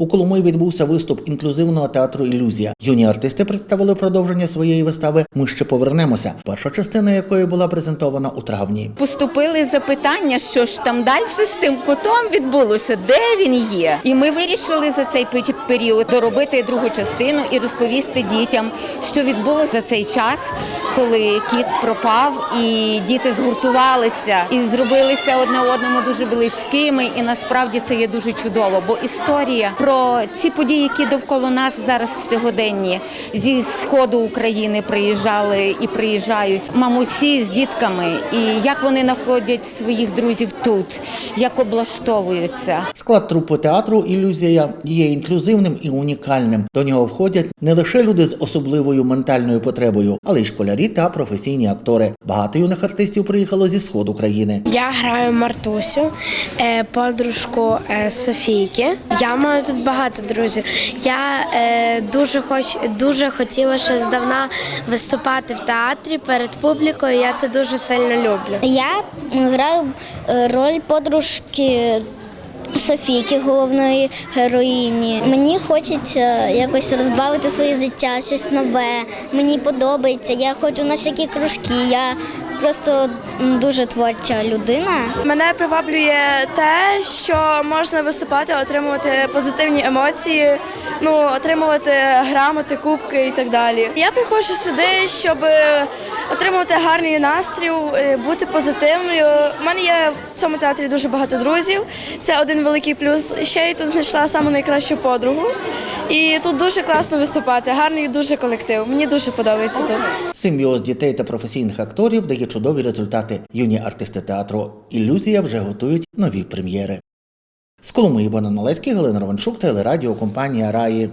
У Коломиї відбувся виступ інклюзивного театру Ілюзія. Юні артисти представили продовження своєї вистави. Ми ще повернемося. Перша частина якої була презентована у травні. Поступили запитання, що ж там далі з тим котом відбулося, де він є. І ми вирішили за цей пе- період доробити другу частину і розповісти дітям, що відбулося за цей час, коли кіт пропав, і діти згуртувалися і зробилися одне одному дуже близькими. І насправді це є дуже чудово, бо історія про ці події, які довкола нас зараз в сьогоденні зі сходу України приїжджали і приїжджають мамусі з дітками, і як вони знаходять своїх друзів тут, як облаштовуються. Склад трупи театру Ілюзія є інклюзивним і унікальним. До нього входять не лише люди з особливою ментальною потребою, але й школярі та професійні актори. Багато юних артистів приїхало зі сходу країни. Я граю Мартусю, е, подружку е, Софійки. Я маю тут багато друзів. Я е, дуже хоч дуже хотіла ще здавна виступати в театрі перед публікою. Я це дуже сильно люблю. Я граю е, роль подружки Софійки, головної героїні. Мені хочеться якось розбавити своє життя, щось нове. Мені подобається. Я ходжу на всякі кружки. Я просто дуже творча людина. Мене приваблює те, що можна виступати, отримувати позитивні емоції, ну отримувати грамоти, кубки і так далі. Я приходжу сюди, щоб отримувати гарний настрій, е, бути позитивною. У мене є в цьому театрі дуже багато друзів. Це один великий плюс. Ще й тут знайшла саму найкращу подругу. І тут дуже класно виступати. Гарний дуже колектив. Мені дуже подобається тут. Симбіоз дітей та професійних акторів дає чудові результати. Юні артисти театру Ілюзія вже готують нові прем'єри. З Коломиї Бонан Олеський, Галина Романчук, телерадіокомпанія Раї.